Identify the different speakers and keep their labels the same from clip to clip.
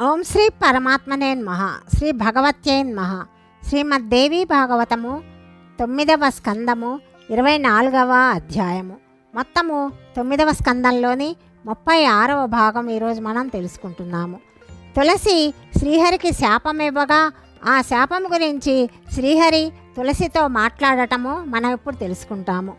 Speaker 1: ఓం శ్రీ పరమాత్మనే మహ శ్రీ భగవత్యై మహ శ్రీమద్దేవి భాగవతము తొమ్మిదవ స్కందము ఇరవై నాలుగవ అధ్యాయము. మొత్తము తొమ్మిదవ స్కందంలోని ముప్పై ఆరవ భాగం ఈరోజు మనం తెలుసుకుంటున్నాము. తులసి శ్రీహరికి శాపం ఇవ్వగా ఆ శాపం గురించి శ్రీహరి తులసితో మాట్లాడటము మనం ఇప్పుడు తెలుసుకుంటాము.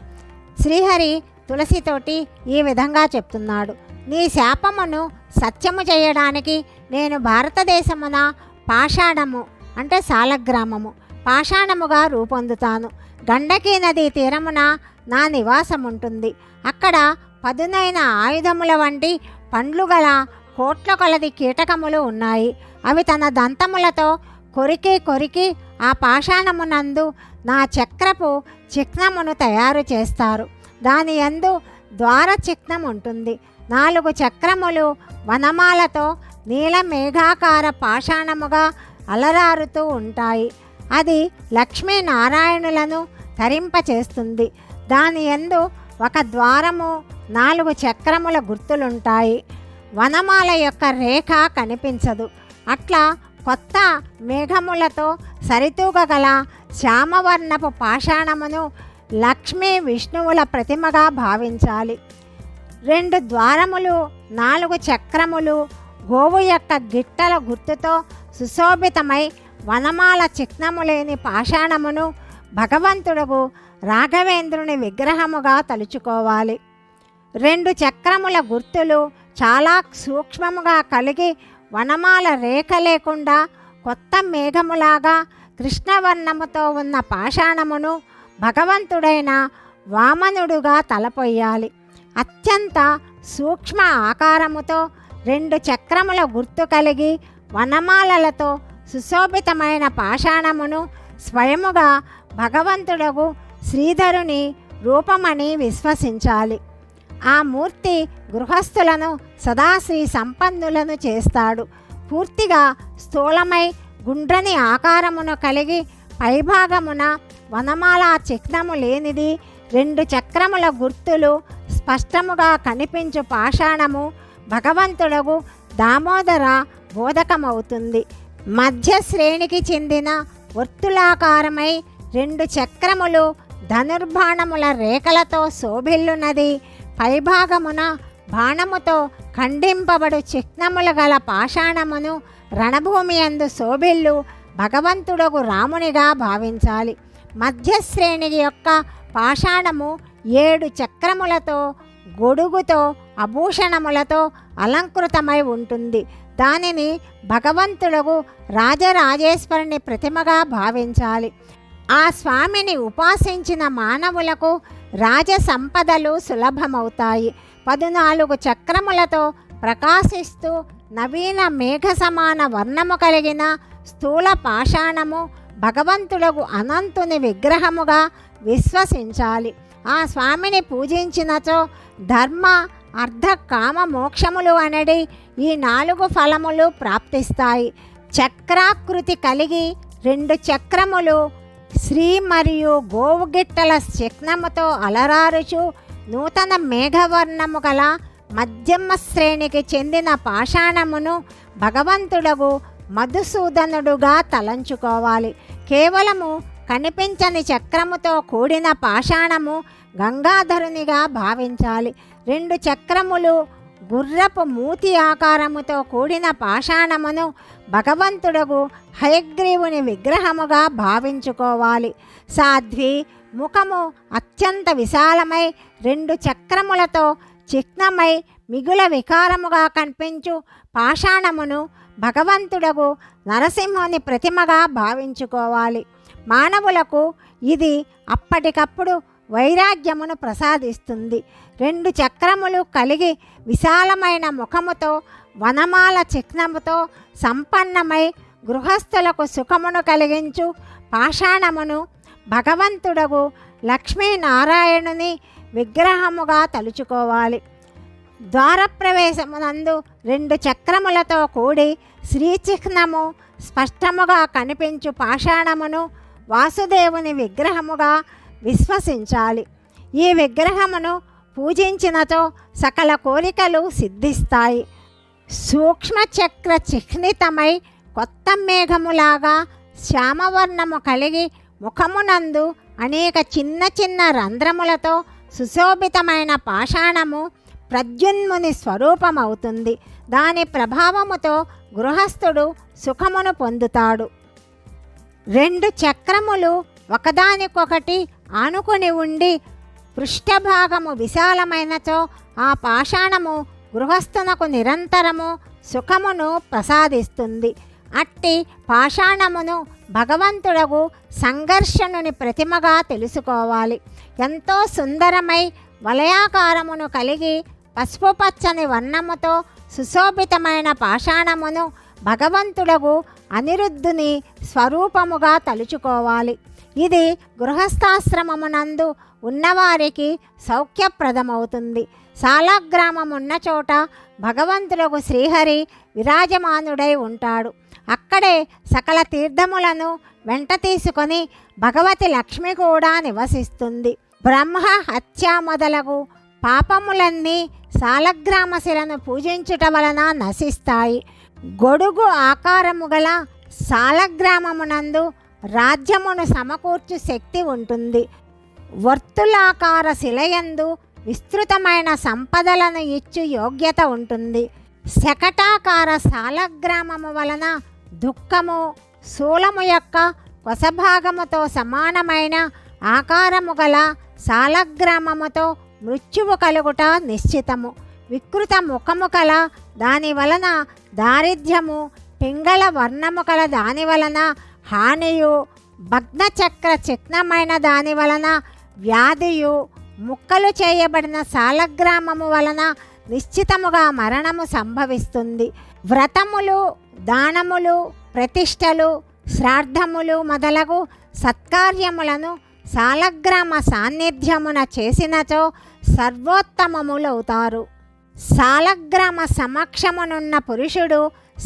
Speaker 1: శ్రీహరి తులసితోటి ఈ విధంగా చెప్తున్నాడు. నీ శాపమును సత్యము చేయడానికి నేను భారతదేశమున పాషాణము అంటే సాలగ్రామము పాషాణముగా రూపొందుతాను. గండకీ నది తీరమున నా నివాసం ఉంటుంది అక్కడ పదునైన ఆయుధముల వంటి పండ్లు గల కోట్ల కొలది కీటకములు ఉన్నాయి. అవి తన దంతములతో కొరికి కొరికి ఆ పాషాణమునందు నా చక్రపు చిహ్నమును తయారు చేస్తారు. దాని యందు ద్వార చిహ్నం ఉంటుంది. నాలుగు చక్రములు వనమాలతో నీల మేఘాకార పాషాణముగా అలరారుతూ ఉంటాయి. అది లక్ష్మీనారాయణులను తరింపచేస్తుంది. దాని యందు ఒక ద్వారము నాలుగు చక్రముల గుర్తులుంటాయి. వనమాల యొక్క రేఖ కనిపించదు. అట్లా కొత్త మేఘములతో సరితూగగల శ్యామవర్ణపు పాషాణమును లక్ష్మీ విష్ణువుల ప్రతిమగా భావించాలి. రెండు ద్వారములు నాలుగు చక్రములు గోవు యొక్క గిట్టల గుర్తుతో సుశోభితమై వనమాల చిహ్నము లేని పాషాణమును భగవంతుడుగు రాఘవేంద్రుని విగ్రహముగా తలుచుకోవాలి. రెండు చక్రముల గుర్తులు చాలా సూక్ష్మముగా కలిగి వనమాల రేఖ లేకుండా కొత్త మేఘములాగా కృష్ణవర్ణముతో ఉన్న పాషాణమును భగవంతుడైన వామనుడుగా తలపొయ్యాలి. అత్యంత సూక్ష్మ ఆకారముతో రెండు చక్రముల గుర్తు కలిగి వనమాలలతో సుశోభితమైన పాషాణమును స్వయముగా భగవంతుడగు శ్రీధరుని రూపమని విశ్వసించాలి. ఆ మూర్తి గృహస్థులను సదాశ్రీ సంపన్నులను చేస్తాడు. పూర్తిగా స్థూలమై గుండ్రని ఆకారమును కలిగి పైభాగమున వనమాల చిహ్నము లేనిది రెండు చక్రముల గుర్తులు స్పష్టముగా కనిపించు పాషాణము భగవంతుడగు దామోదర బోధకమవుతుంది. మధ్య శ్రేణికి చెందిన వర్తులాకారమై రెండు చక్రములు ధనుర్బాణముల రేఖలతో శోభిల్లున్నది పైభాగమున బాణముతో ఖండింపబడు చిహ్నములు గల పాషాణమును రణభూమి అందు శోభిల్లు భగవంతుడగు రామునిగా భావించాలి. మధ్యశ్రేణి యొక్క పాషాణము ఏడు చక్రములతో గొడుగుతో ఆభూషణములతో అలంకృతమై ఉంటుంది. దానిని భగవంతుడగు రాజరాజేశ్వరుని ప్రతిమగా భావించాలి. ఆ స్వామిని ఉపాసించిన మానవులకు రాజ సంపదలు సులభమవుతాయి. పదునాలుగు చక్రములతో ప్రకాశిస్తూ నవీన మేఘ సమాన వర్ణము కలిగిన స్థూల పాషాణము భగవంతులకు అనంతుని విగ్రహముగా విశ్వసించాలి. ఆ స్వామిని పూజించినచో ధర్మ అర్ధ కామ మోక్షములు అనడి ఈ నాలుగు ఫలములు ప్రాప్తిస్తాయి. చక్రాకృతి కలిగి రెండు చక్రములు శ్రీ మరియు గోవుగిట్టల చిహ్నముతో అలరారుచు నూతన మేఘవర్ణము గల మధ్యమ శ్రేణికి చెందిన పాషాణమును భగవంతుడగు మధుసూదనుడుగా తలంచుకోవాలి. కేవలము కనిపించని చక్రముతో కూడిన పాషాణము గంగాధరునిగా భావించాలి. రెండు చక్రములు గుర్రపు మూతి ఆకారముతో కూడిన పాషాణమును భగవంతుడగు హయగ్రీవుని విగ్రహముగా భావించుకోవాలి. సాధ్వి ముఖము అత్యంత విశాలమై రెండు చక్రములతో చిహ్నమై మిగుల వికారముగా కనిపించు పాషాణమును భగవంతుడకు నరసింహుని ప్రతిమగా భావించుకోవాలి. మానవులకు ఇది అప్పటికప్పుడు వైరాగ్యమును ప్రసాదిస్తుంది. రెండు చక్రములు కలిగి విశాలమైన ముఖముతో వనమాల చిహ్నముతో సంపన్నమై గృహస్థులకు సుఖమును కలిగించు పాషాణమును భగవంతుడగు లక్ష్మీనారాయణుని విగ్రహముగా తలుచుకోవాలి. ద్వారప్రవేశమునందు రెండు చక్రములతో కూడి శ్రీచిహ్నము స్పష్టముగా కనిపించు పాషాణమును వాసుదేవుని విగ్రహముగా విశ్వసించాలి. ఈ విగ్రహమును పూజించినతో సకల కోరికలు సిద్ధిస్తాయి. సూక్ష్మచక్ర చిహ్నితమై కొత్త మేఘములాగా శ్యామవర్ణము కలిగి ముఖమునందు అనేక చిన్న చిన్న రంధ్రములతో సుశోభితమైన పాషాణము ప్రద్యున్ముని స్వరూపమవుతుంది. దాని ప్రభావముతో గృహస్థుడు సుఖమును పొందుతాడు. రెండు చక్రములు ఒకదానికొకటి ఆనుకొని ఉండి పృష్ఠభాగము విశాలమైనచో ఆ పాషాణము గృహస్థునకు నిరంతరము సుఖమును ప్రసాదిస్తుంది. అట్టి పాషాణమును భగవంతుడగు సంఘర్షణుని ప్రతిమగా తెలుసుకోవాలి. ఎంతో సుందరమై వలయాకారమును కలిగి పసుపు పచ్చని వర్ణముతో సుశోభితమైన పాషాణమును భగవంతుడగు అనిరుద్ధుని స్వరూపముగా తలుచుకోవాలి. ఇది గృహస్థాశ్రమమునందు ఉన్నవారికి సౌఖ్యప్రదమవుతుంది. సాలగ్రామం ఉన్న చోట భగవంతులకు శ్రీహరి విరాజమానుడై ఉంటాడు. అక్కడే సకల తీర్థములను వెంట తీసుకొని భగవతి లక్ష్మి కూడా నివసిస్తుంది. బ్రహ్మ హత్య మొదలగు పాపములన్నీ సాలగ్రామశిలను పూజించుట వలన నశిస్తాయి. గొడుగు ఆకారము గల సాలగ్రామమునందు రాజ్యమును సమకూర్చు శక్తి ఉంటుంది. వర్తులాకార శిలయందు విస్తృతమైన సంపదలను ఇచ్చు యోగ్యత ఉంటుంది. శకటాకార సాలగ్రామము వలన దుఃఖము శూలము యొక్క కొసభాగముతో సమానమైన ఆకారము గల సాలగ్రామముతో మృత్యువు కలుగుట నిశ్చితము. వికృత ముఖము కల దాని వలన దారిద్ర్యము. పింగళ వర్ణము కల దాని వలన హానియు. భగ్నచక్ర చిహ్నమైన దాని వలన వ్యాధియు. ముక్కలు చేయబడిన సాలగ్రామము వలన నిశ్చితముగా మరణము సంభవిస్తుంది. వ్రతములు దానములు ప్రతిష్టలు శ్రాద్ధములు మొదలగు సత్కార్యములను సాలగ్రామ సాన్నిధ్యమున చేసినచో సర్వోత్తమములవుతారు. సాలగ్రామ సమక్షమునున్న పురుషుడు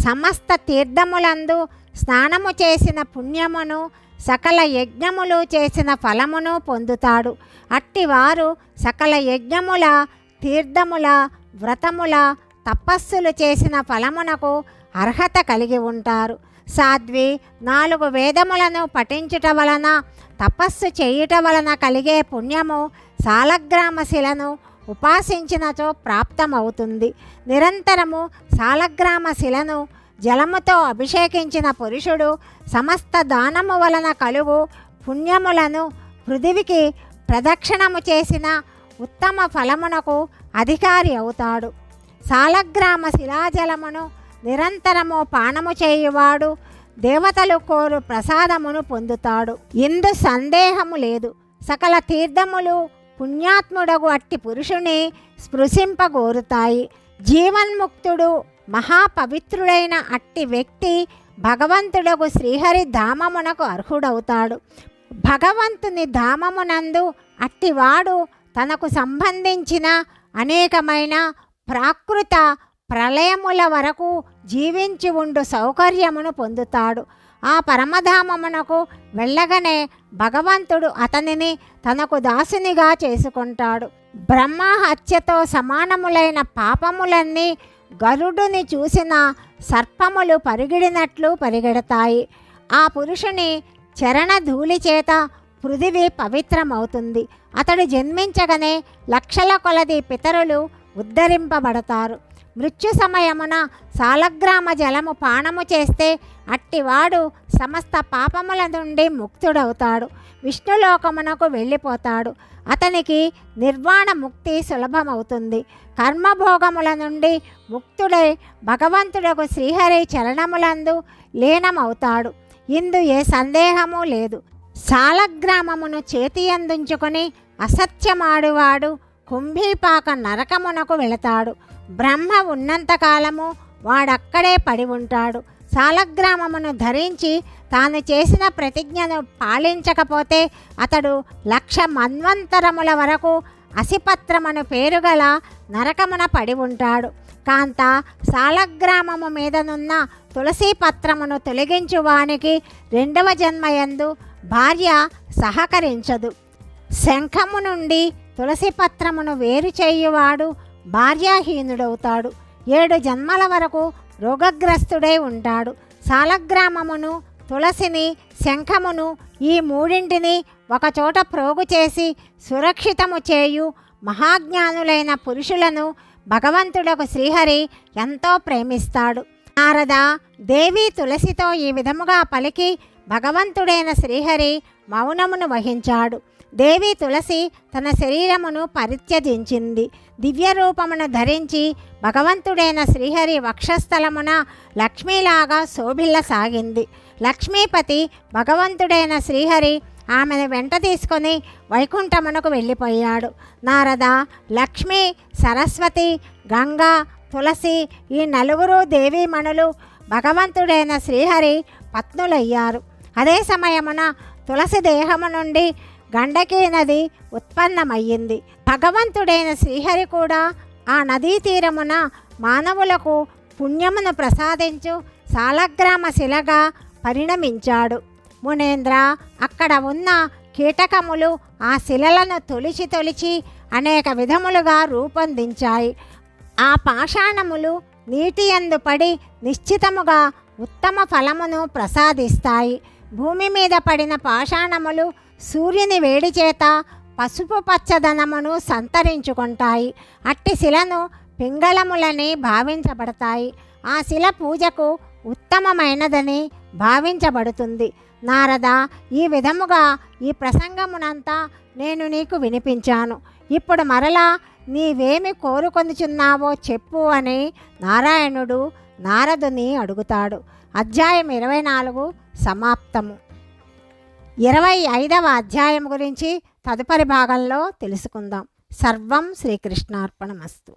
Speaker 1: సమస్త తీర్థములందు స్నానము చేసిన పుణ్యమును సకల యజ్ఞములు చేసిన ఫలమును పొందుతాడు. అట్టివారు సకల యజ్ఞముల తీర్థముల వ్రతముల తపస్సులు చేసిన ఫలమునకు అర్హత కలిగి ఉంటారు. సాధ్వి నాలుగు వేదములను పఠించుట వలన తపస్సు చేయుట వలన కలిగే పుణ్యము సాలగ్రామశిలను ఉపాసించినచో ప్రాప్తమవుతుంది. నిరంతరము సాలగ్రామశిలను జలముతో అభిషేకించిన పురుషుడు సమస్త దానము వలన కలుగు పుణ్యములను పృథివికి ప్రదక్షిణము చేసిన ఉత్తమ ఫలమునకు అధికారి అవుతాడు. సాలగ్రామ శిలాజలమును నిరంతరము పానము చేయువాడు దేవతలు కోరు ప్రసాదమును పొందుతాడు. ఇందు సందేహము లేదు. సకల తీర్థములు పుణ్యాత్ముడగు అట్టి పురుషుని స్పృశింపగోరుతాయి. జీవన్ముక్తుడు మహాపవిత్రుడైన అట్టి వ్యక్తి భగవంతుడగు శ్రీహరి ధామమునకు అర్హుడవుతాడు. భగవంతుని ధామమునందు అట్టివాడు తనకు సంబంధించిన అనేకమైన ప్రాకృత ప్రళయముల వరకు జీవించి ఉండు సౌకర్యమును పొందుతాడు. ఆ పరమధామమునకు వెళ్ళగనే భగవంతుడు అతనిని తనకు దాసునిగా చేసుకుంటాడు. బ్రహ్మ హత్యతో సమానములైన పాపములన్నీ గరుడుని చూసిన సర్పములు పరిగిడినట్లు పరిగెడతాయి. ఆ పురుషుని చరణ ధూళి చేత పృథివీ పవిత్రమవుతుంది. అతడు జన్మించగనే లక్షల కొలది పితరులు ఉద్ధరింపబడతారు. మృత్యు సమయమున సాలగ్రామ జలము పానము చేస్తే అట్టివాడు సమస్త పాపముల నుండి ముక్తుడవుతాడు. విష్ణులోకమునకు వెళ్ళిపోతాడు. అతనికి నిర్వాణ ముక్తి సులభమవుతుంది. కర్మభోగముల నుండి ముక్తుడై భగవంతుడకు శ్రీహరి చరణములందు లీనమవుతాడు. ఇందు ఏ సందేహము లేదు. సాలగ్రామమును చేతి అందించుకొని అసత్యమాడువాడు కుంభీపాక నరకమునకు వెళతాడు. బ్రహ్మ ఉన్నంతకాలము వాడక్కడే పడి ఉంటాడు. సాలగ్రామమును ధరించి తాను చేసిన ప్రతిజ్ఞను పాలించకపోతే అతడు లక్ష మన్వంతరముల వరకు అసిపత్రమను పేరుగల నరకమున పడి ఉంటాడు. కాంత సాలగ్రామము మీదనున్న తులసి పత్రమును తొలగించువానికి రెండవ జన్మయందు భార్య సహకరించదు. శంఖము నుండి తులసి పత్రమును వేరు చేయువాడు భార్యాహీనుడవుతాడు. ఏడు జన్మల వరకు రోగగ్రస్తుడై ఉంటాడు. సాలగ్రామమును తులసిని శంఖమును ఈ మూడింటిని ఒకచోట ప్రోగు చేసి సురక్షితము చేయు మహాజ్ఞానులైన పురుషులను భగవంతుడకు శ్రీహరి ఎంతో ప్రేమిస్తాడు. నారద దేవి తులసితో ఈ విధముగా పలికి భగవంతుడైన శ్రీహరి మౌనమును వహించాడు. దేవి తులసి తన శరీరమును పరిత్యజించింది. దివ్య రూపమును ధరించి భగవంతుడైన శ్రీహరి వక్షస్థలమున లక్ష్మీలాగా శోభిల్లసాగింది. లక్ష్మీపతి భగవంతుడైన శ్రీహరి ఆమెను వెంట తీసుకొని వైకుంఠమునకు వెళ్ళిపోయాడు. నారద లక్ష్మి సరస్వతి గంగా తులసి ఈ నలుగురు దేవీమణులు భగవంతుడైన శ్రీహరి పత్నులయ్యారు. అదే సమయమున తులసి దేహము నుండి గండకీ నది ఉత్పన్నమయ్యింది. భగవంతుడైన శ్రీహరి కూడా ఆ నదీ తీరమున మానవులకు పుణ్యమును ప్రసాదించు సాలగ్రామ శిలగా పరిణమించాడు. మునేంద్ర అక్కడ ఉన్న కీటకములు ఆ శిలలను తొలిచి తొలిచి అనేక విధములుగా రూపొందించాయి. ఆ పాషాణములు నీటి ఎందు పడి నిశ్చితముగా ఉత్తమ ఫలమును ప్రసాదిస్తాయి. భూమి మీద పడిన పాషాణములు సూర్యుని వేడి చేత పసుపు పచ్చదనమును సంతరించుకుంటాయి. అట్టి శిలను పింగళములని భావించబడతాయి. ఆ శిల పూజకు ఉత్తమమైనదని భావించబడుతుంది. నారద ఈ విధముగా ఈ ప్రసంగమునంతా నేను నీకు వినిపించాను. ఇప్పుడు మరలా నీవేమి కోరుకొనిచున్నావో చెప్పు అని నారాయణుడు నారదుని అడుగుతాడు. అధ్యాయం ఇరవై నాలుగు సమాప్తము. ఇరవై ఐదవ అధ్యాయం గురించి తదుపరి భాగంలో తెలుసుకుందాం. సర్వం శ్రీకృష్ణార్పణమస్తు.